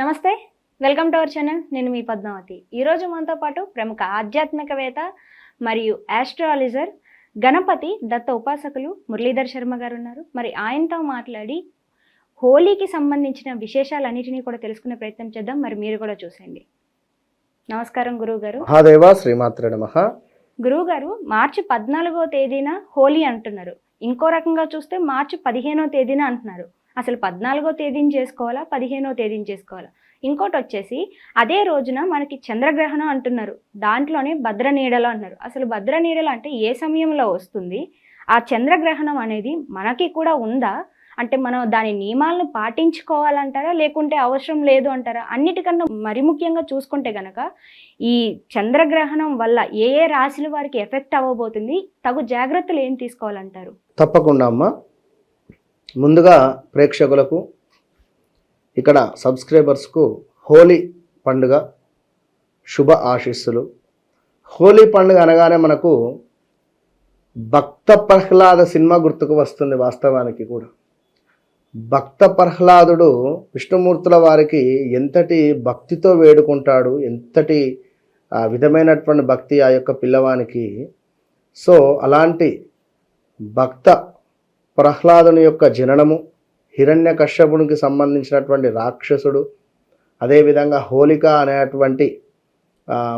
నమస్తే welcome to our channel. నేను మీ పద్మావతి. ఈరోజు మనతో పాటు ప్రముఖ ఆధ్యాత్మికవేత్త మరియు ఆస్ట్రాలజర్ గణపతి దత్త ఉపాసకులు మురళీధర్ శర్మ గారు ఉన్నారు. మరి ఆయనతో మాట్లాడి హోలీకి సంబంధించిన విశేషాలన్నిటినీ కూడా తెలుసుకునే ప్రయత్నం చేద్దాం. మరి మీరు కూడా చూసేయండి. నమస్కారం గురువు గారు మహాదేవ శ్రీమాత్ర నమ. గురువు గారు మార్చి పద్నాలుగో తేదీన హోలీ అంటున్నారు. ఇంకో రకంగా చూస్తే మార్చి పదిహేనో తేదీన అంటున్నారు. అసలు పద్నాలుగో తేదీని చేసుకోవాలా? పదిహేనో తేదీని చేసుకోవాలా? ఇంకోటి వచ్చేసి అదే రోజున మనకి చంద్రగ్రహణం అంటున్నారు. దాంట్లోనే భద్ర నీడలు అంటున్నారు. అసలు భద్ర నీడలు అంటే ఏ సమయంలో వస్తుంది? ఆ చంద్రగ్రహణం అనేది మనకి కూడా ఉందా? అంటే మనం దాని నియమాలను పాటించుకోవాలంటారా? లేకుంటే అవసరం లేదు అంటారా? అన్నిటికన్నా మరి ముఖ్యంగా చూసుకుంటే గనక ఈ చంద్రగ్రహణం వల్ల ఏ ఏ రాశుల వారికి ఎఫెక్ట్ అవ్వబోతుంది? తగు జాగ్రత్తలు ఏం తీసుకోవాలంటారు? తప్పకుండా అమ్మా. ముందుగా ప్రేక్షకులకు ఇక్కడ సబ్స్క్రైబర్స్కు హోలీ పండుగ శుభ ఆశీస్సులు. హోలీ పండుగ అనగానే మనకు భక్త ప్రహ్లాద సినిమా గుర్తుకు వస్తుంది వాస్తవానికి కూడా. భక్త ప్రహ్లాదుడు విష్ణుమూర్తుల వారికి ఎంతటి భక్తితో వేడుకుంటాడు ఎంతటి ఆ, విధమైనటువంటి భక్తి ఆ యొక్క పిల్లవానికి. సో అలాంటి భక్త ప్రహ్లాదుని యొక్క జననము హిరణ్య కశ్యపునికి సంబంధించినటువంటి రాక్షసుడు అదేవిధంగా హోలిక అనేటువంటి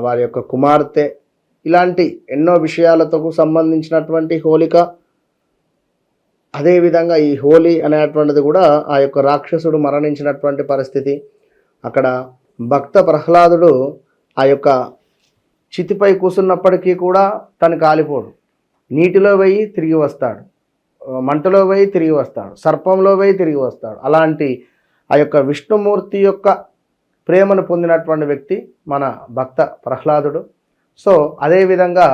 వారి యొక్క కుమార్తె ఇలాంటి ఎన్నో విషయాలతో సంబంధించినటువంటి హోలిక అదేవిధంగా ఈ హోలీ అనేటువంటిది కూడా ఆ యొక్క రాక్షసుడు మరణించినటువంటి పరిస్థితి. అక్కడ భక్త ప్రహ్లాదుడు ఆ యొక్క చితిపై కూసున్నప్పటికీ కూడా తను కాలిపోడు. నీటిలో వెయ్యి తిరిగి వస్తాడు. మంటలో పోయి తిరిగి వస్తాడు సర్పంలో పోయి తిరిగి వస్తాడు. అలాంటి ఆ యొక్క విష్ణుమూర్తి యొక్క ప్రేమను పొందినటువంటి వ్యక్తి మన భక్త ప్రహ్లాదుడు. సో అదేవిధంగా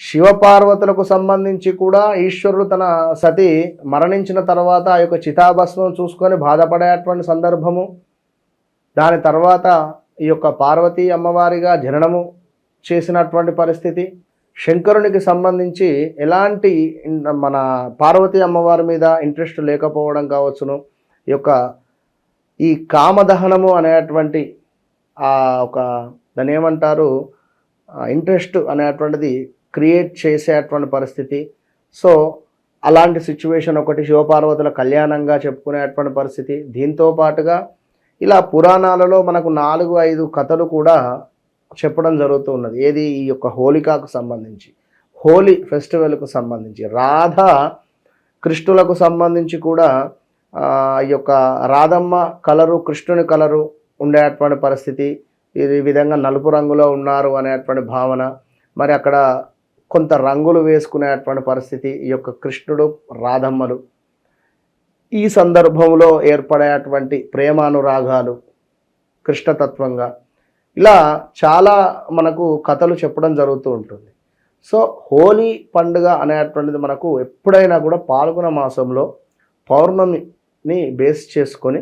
శివపార్వతులకు సంబంధించి కూడా ఈశ్వరుడు తన సతి మరణించిన తర్వాత ఆ యొక్క చితాభస్మం చూసుకొని బాధపడేటువంటి సందర్భము. దాని తర్వాత ఈ యొక్క పార్వతీ అమ్మవారిగా జననము చేసినటువంటి పరిస్థితి. శంకరునికి సంబంధించి ఎలాంటి మన పార్వతీ అమ్మవారి మీద ఇంట్రెస్ట్ లేకపోవడం కావచ్చును. ఈ యొక్క ఈ కామదహనము అనేటువంటి ఆ ఒక దాని ఏమంటారు? ఇంట్రెస్ట్ అనేటువంటిది క్రియేట్ చేసేటువంటి పరిస్థితి. సో అలాంటి సిచ్యువేషన్ ఒకటి శివపార్వతుల కళ్యాణంగా చెప్పుకునేటువంటి పరిస్థితి. దీంతో పాటుగా ఇలా పురాణాలలో మనకు నాలుగు ఐదు కథలు కూడా చెప్పడం జరుగుతూ ఉన్నది. ఏది? ఈ యొక్క హోలికాకు సంబంధించి హోలీ ఫెస్టివల్కు సంబంధించి. రాధ కృష్ణులకు సంబంధించి కూడా ఈ యొక్క రాధమ్మ కలరు కృష్ణుని కలరు ఉండేటువంటి పరిస్థితి. ఈ విధంగా నలుపు రంగులో ఉన్నారు అనేటువంటి భావన. మరి అక్కడ కొంత రంగులు వేసుకునేటువంటి పరిస్థితి ఈ యొక్క కృష్ణుడు రాధమ్మలు. ఈ సందర్భంలో ఏర్పడేటువంటి ప్రేమానురాగాలు కృష్ణతత్వంగా ఇలా చాలా మనకు కథలు చెప్పడం జరుగుతూ ఉంటుంది. సో హోలీ పండుగ అనేటువంటిది మనకు ఎప్పుడైనా కూడా పాల్గొన మాసంలో పౌర్ణమిని బేస్ చేసుకొని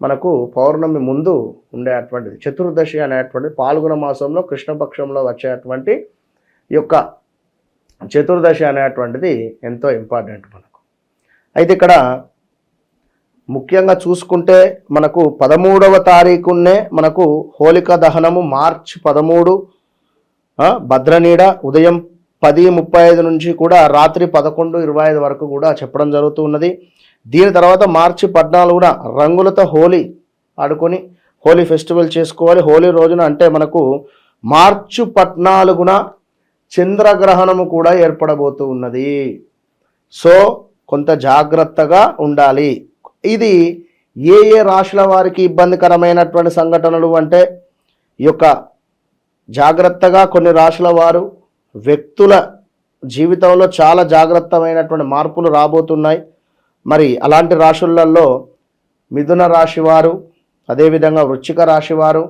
మనకు పౌర్ణమి ముందు ఉండేటువంటిది చతుర్దశి అనేటువంటిది పాల్గొన మాసంలో కృష్ణపక్షంలో వచ్చేటువంటి యొక్క చతుర్దశి అనేటువంటిది ఎంతో ఇంపార్టెంట్ మనకు. అయితే ఇక్కడ ముఖ్యంగా చూసుకుంటే మనకు పదమూడవ తారీఖునే మనకు హోలిక దహనము మార్చ్ పదమూడు భద్రనీడ ఉదయం పది ముప్పై ఐదు నుంచి కూడా రాత్రి పదకొండు ఇరవై ఐదు వరకు కూడా చెప్పడం జరుగుతూ ఉన్నది. దీని తర్వాత మార్చి పద్నాలుగున రంగులతో హోలీ ఆడుకొని హోలీ ఫెస్టివల్ చేసుకోవాలి. హోలీ రోజున అంటే మనకు మార్చు పద్నాలుగున చంద్రగ్రహణము కూడా ఏర్పడబోతూ ఉన్నది. సో కొంత జాగ్రత్తగా ఉండాలి. ఇది ఏ ఏ రాశుల వారికి ఇబ్బందికరమైనటువంటి సంఘటనలు అంటే ఈ యొక్క జాగ్రత్తగా కొన్ని రాశుల వారు వ్యక్తుల జీవితంలో చాలా జాగ్రత్తమైనటువంటి మార్పులు రాబోతున్నాయి. మరి అలాంటి రాశులలో మిథున రాశివారు అదేవిధంగా వృశ్చిక రాశివారు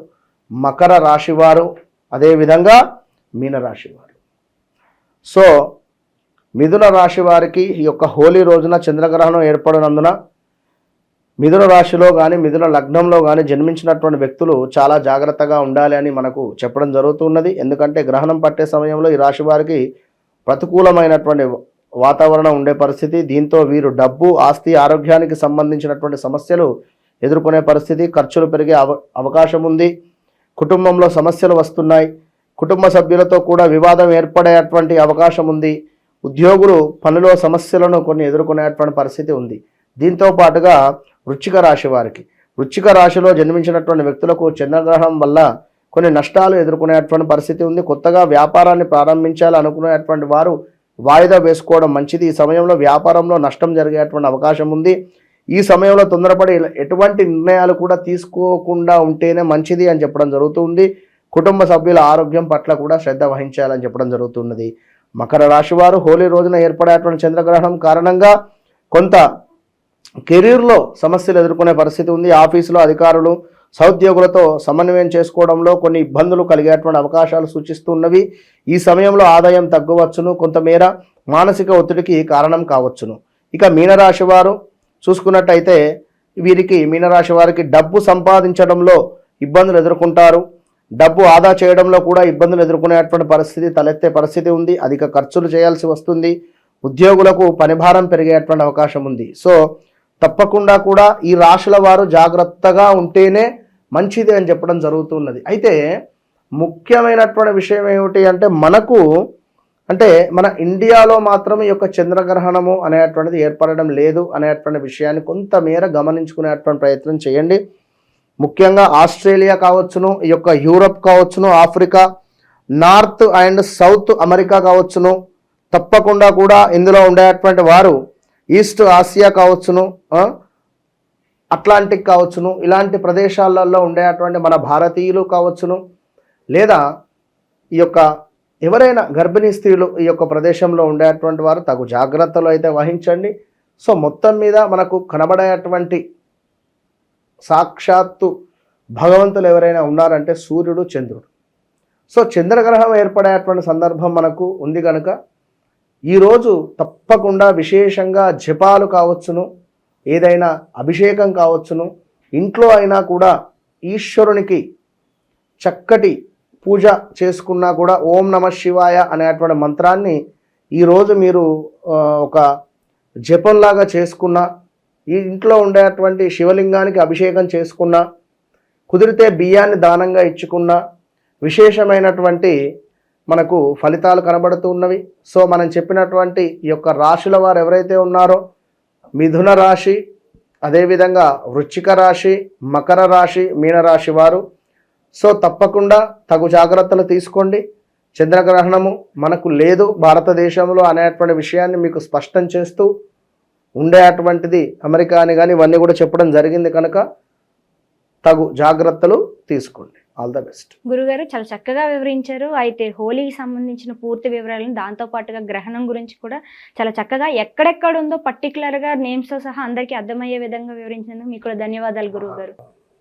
మకర రాశివారు అదేవిధంగా మీనరాశివారు సో మిథున రాశి వారికి ఈ యొక్క హోలీ రోజున చంద్రగ్రహణం ఏర్పడినందున మిథున రాశిలో కానీ మిథున లగ్నంలో కానీ జన్మించినటువంటి వ్యక్తులు చాలా జాగ్రత్తగా ఉండాలి అని మనకు చెప్పడం జరుగుతున్నది. ఎందుకంటే గ్రహణం పట్టే సమయంలో ఈ రాశి వారికి ప్రతికూలమైనటువంటి వాతావరణం ఉండే పరిస్థితి. దీంతో వీరు డబ్బు ఆస్తి ఆరోగ్యానికి సంబంధించినటువంటి సమస్యలు ఎదుర్కొనే పరిస్థితి. ఖర్చులు పెరిగే అవ అవకాశం ఉంది. కుటుంబంలో సమస్యలు వస్తున్నాయి. కుటుంబ సభ్యులతో కూడా వివాదం ఏర్పడేటువంటి అవకాశం ఉంది. ఉద్యోగులు పనిలో సమస్యలను కొన్ని ఎదుర్కొనేటువంటి పరిస్థితి ఉంది. దీంతో పాటుగా వృచ్చిక రాశి వారికి. వృచ్చిక రాశిలో జన్మించినటువంటి వ్యక్తులకు చంద్రగ్రహణం వల్ల కొన్ని నష్టాలు ఎదుర్కొనేటువంటి పరిస్థితి ఉంది. కొత్తగా వ్యాపారాన్ని ప్రారంభించాలి అనుకునేటువంటి వారు వాయిదా వేసుకోవడం మంచిది. ఈ సమయంలో వ్యాపారంలో నష్టం జరిగేటువంటి అవకాశం ఉంది. ఈ సమయంలో తొందరపడి ఎటువంటి నిర్ణయాలు కూడా తీసుకోకుండా ఉంటేనే మంచిది అని చెప్పడం జరుగుతుంది కుటుంబ సభ్యుల ఆరోగ్యం పట్ల కూడా శ్రద్ధ వహించాలని చెప్పడం జరుగుతున్నది. మకర రాశి వారు హోలీ రోజున ఏర్పడేటువంటి చంద్రగ్రహణం కారణంగా కొంత కెరీర్లో సమస్యలు ఎదుర్కొనే పరిస్థితి ఉంది. ఆఫీసులో అధికారులు సహోద్యోగులతో సమన్వయం చేసుకోవడంలో కొన్ని ఇబ్బందులు కలిగేటువంటి అవకాశాలు సూచిస్తున్నవి. ఈ సమయంలో ఆదాయం తగ్గవచ్చును. కొంతమేర మానసిక ఒత్తిడికి కారణం కావచ్చును. ఇక మీనరాశి వారు చూసుకున్నట్టయితే వీరికి మీనరాశి వారికి డబ్బు సంపాదించడంలో ఇబ్బందులు ఎదుర్కొంటారు. డబ్బు ఆదా చేయడంలో కూడా ఇబ్బందులు ఎదుర్కొనేటువంటి పరిస్థితి తలెత్తే పరిస్థితి ఉంది. అధిక ఖర్చులు చేయాల్సి వస్తుంది. ఉద్యోగులకు పనిభారం పెరిగేటువంటి అవకాశం ఉంది. సో తప్పకుండా కూడా ఈ రాశుల వారు జాగ్రత్తగా ఉంటేనే మంచిది అని చెప్పడం జరుగుతున్నది. అయితే ముఖ్యమైనటువంటి విషయం ఏమిటి అంటే మనకు అంటే మన ఇండియాలో మాత్రం ఈ యొక్క చంద్రగ్రహణము అనేటువంటిది ఏర్పడడం లేదు అనేటువంటి విషయాన్ని కొంతమేర గమనించుకునేటువంటి ప్రయత్నం చేయండి. ముఖ్యంగా ఆస్ట్రేలియా కావచ్చును ఈ యొక్క యూరప్ కావచ్చును Africa North and South America కావచ్చును. తప్పకుండా కూడా ఇందులో ఉండేటువంటి వారు ఈస్ట్ ఆసియా కావచ్చును అట్లాంటిక్ కావచ్చును ఇలాంటి ప్రదేశాలలో ఉండేటువంటి మన భారతీయులు కావచ్చును లేదా ఈ యొక్క ఎవరైనా గర్భిణీ స్త్రీలు ఈ యొక్క ప్రదేశంలో ఉండేటువంటి వారు తగు జాగ్రత్తలు అయితే వహించండి. సో మొత్తం మీద మనకు కనబడేటువంటి సాక్షాత్తు భగవంతులు ఎవరైనా ఉన్నారంటే సూర్యుడు చంద్రుడు. సో చంద్రగ్రహం ఏర్పడేటువంటి సందర్భం మనకు ఉంది కనుక ఈరోజు తప్పకుండా విశేషంగా జపాలు కావచ్చును ఏదైనా అభిషేకం కావచ్చును ఇంట్లో అయినా కూడా ఈశ్వరునికి చక్కటి పూజ చేసుకున్నా కూడా ఓం నమ శివాయ అనేటువంటి మంత్రాన్ని ఈరోజు మీరు ఒక జపంలాగా చేసుకున్నా ఈ ఇంట్లో ఉండేటువంటి శివలింగానికి అభిషేకం చేసుకున్నా కుదిరితే బియ్యాన్ని దానంగా ఇచ్చుకున్నా విశేషమైనటువంటి మనకు ఫలితాలు కనబడుతూ ఉన్నవి. సో మనం చెప్పినటువంటి ఈ యొక్క రాశుల వారు ఎవరైతే ఉన్నారో మిథున రాశి అదేవిధంగా వృచ్చిక రాశి మకర రాశి మీనరాశి వారు సో తప్పకుండా తగు జాగ్రత్తలు తీసుకోండి. చంద్రగ్రహణము మనకు లేదు భారతదేశంలో అనేటువంటి విషయాన్ని మీకు స్పష్టం చేస్తూ ఉండే అటువంటిది అమెరికా అని కానీ ఇవన్నీ కూడా చెప్పడం జరిగింది కనుక తగు జాగ్రత్తలు తీసుకోండి. ఆల్ ద బెస్ట్ గురుగారు చాలా చక్కగా వివరించారు. అయితే హోలీకి సంబంధించిన పూర్తి వివరాలను దాంతో పాటుగా గ్రహణం గురించి కూడా చాలా చక్కగా ఎక్కడెక్కడ ఉందో పర్టికులర్గా నేమ్స్తో సహా అందరికీ అర్థమయ్యే విధంగా వివరించినందుకు మీకు కూడా ధన్యవాదాలు గురువు గారు